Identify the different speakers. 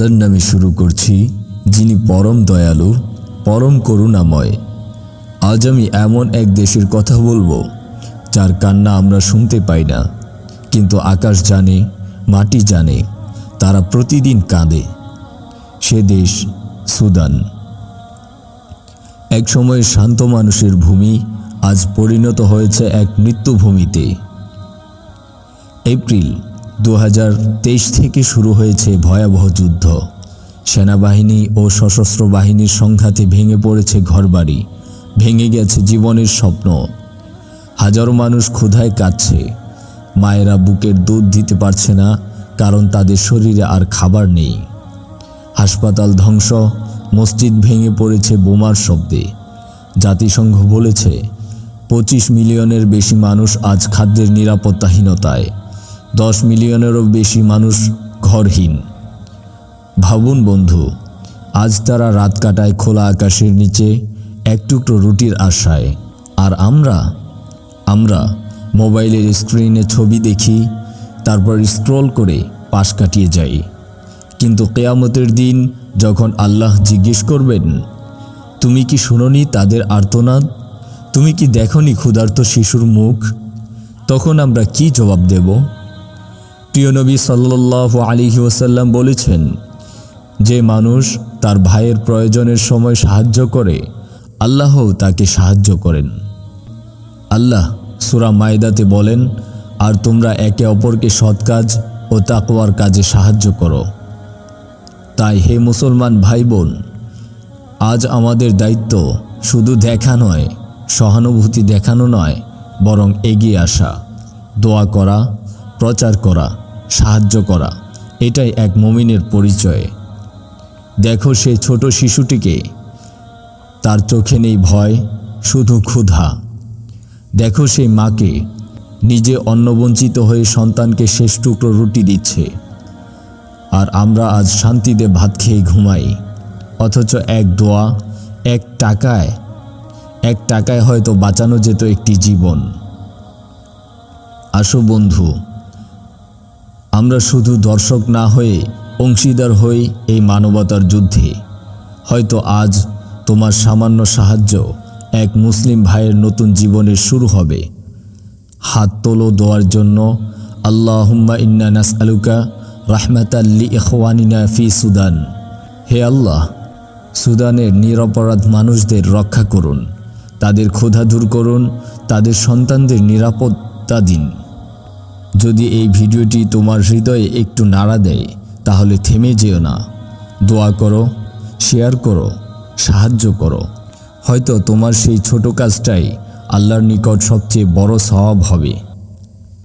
Speaker 1: আল্লাহর নামে শুরু করছি, যিনি পরম দয়ালু, পরম করুণাময়। আজ আমি এমন এক দেশের কথা বলব, যার কান্না আমরা শুনতে পাই না, কিন্তু আকাশ জানে, মাটি জানে, তারা প্রতিদিন কাঁদে। সে দেশ সুদান। এক সময় শান্ত মানুষের ভূমি আজ পরিণত হয়েছে এক মৃত্যুভূমিতে। এপ্রিল দু হাজার তেইশ থেকে শুরু হয়েছে ভয়াবহ যুদ্ধ। সেনাবাহিনী ও সশস্ত্র বাহিনীর সংঘাতে ভেঙে পড়েছে ঘরবাড়ি, ভেঙে গেছে জীবনের স্বপ্ন। হাজারো মানুষ ক্ষুধায় কাঁদছে। মায়েরা বুকের দুধ দিতে পারছে না, কারণ তাদের শরীরে আর খাবার নেই। হাসপাতাল ধ্বংস, মসজিদ ভেঙে পড়েছে বোমার শব্দে। জাতিসংঘ বলেছে, পঁচিশ মিলিয়নের বেশি মানুষ আজ খাদ্যের নিরাপত্তাহীনতায়। দশ মিলিয়নেরও বেশি মানুষ ঘরহীন। ভাবুন বন্ধু, আজ তারা রাত কাটায় খোলা আকাশের নিচে এক টুকরো রুটির আশায়। আর আমরা? আমরা মোবাইলের স্ক্রিনে ছবি দেখি, তারপর স্ক্রল করে পাশ কাটিয়ে যাই। কিন্তু কেয়ামতের দিন যখন আল্লাহ জিজ্ঞেস করবেন, তুমি কি শুনোনি তাদের আর্তনাদ? তুমি কি দেখনি ক্ষুধার্ত শিশুর মুখ? তখন আমরা কি জবাব দেব? প্রিয় নবী সাল্লাহ আলিহি ওসাল্লাম বলেছেন, যে মানুষ তার ভাইয়ের প্রয়োজনের সময় সাহায্য করে, আল্লাহও তাকে সাহায্য করেন। আল্লাহ সুরা মায়দাতে বলেন, আর তোমরা একে অপরকে সৎ কাজ ও তাকওয়ার কাজে সাহায্য করো। তাই হে মুসলমান ভাই বোন আজ আমাদের দায়িত্ব শুধু দেখা নয়, সহানুভূতি দেখানো নয়, বরং এগিয়ে আসা। দোয়া করা প্রচার করা, সাহায্য করা, এটাই এক মমিনের পরিচয়। দেখো সেই ছোট শিশুটিকে। তার চোখে নেই ভয়, শুধু ক্ষুধা। দেখো সেই মাকে। নিজে অন্নবঞ্চিত হয়ে সন্তানকে শেষ টুকরো রুটি দিচ্ছে। আর আমরা আজ শান্তিতে ভাত খেয়ে ঘুমাই। অথচ এক দোয়া, এক টাকায় এক টাকায় হয়তো বাঁচানো যেত একটি জীবন। আসো বন্ধু। আমরা শুধু দর্শক না হয়ে অংশীদার হই এই মানবতার যুদ্ধে। হয়তো আজ তোমার সামান্য সাহায্য এক মুসলিম ভাইয়ের নতুন জীবনের শুরু হবে। হাত তোলো দোয়ার জন্য, আল্লাহুম্মা ইন্না নাসআলুকা রাহমাতাল্লি ইখওয়ানিনা ফি সুদান। হে আল্লাহ, সুদানের নিরপরাধ মানুষদের রক্ষা করুন, তাদের ক্ষুধা দূর করুন, তাদের সন্তানদের নিরাপত্তা দিন। যদি এই ভিডিওটি তোমার হৃদয়ে একটু নাড়া দেয়, তাহলে থেমে যেও না। দোয়া করো, শেয়ার করো, সাহায্য করো। হয়তো তোমার সেই ছোট কাজটাই আল্লাহর নিকট সবচেয়ে বড় স্বভাব হবে।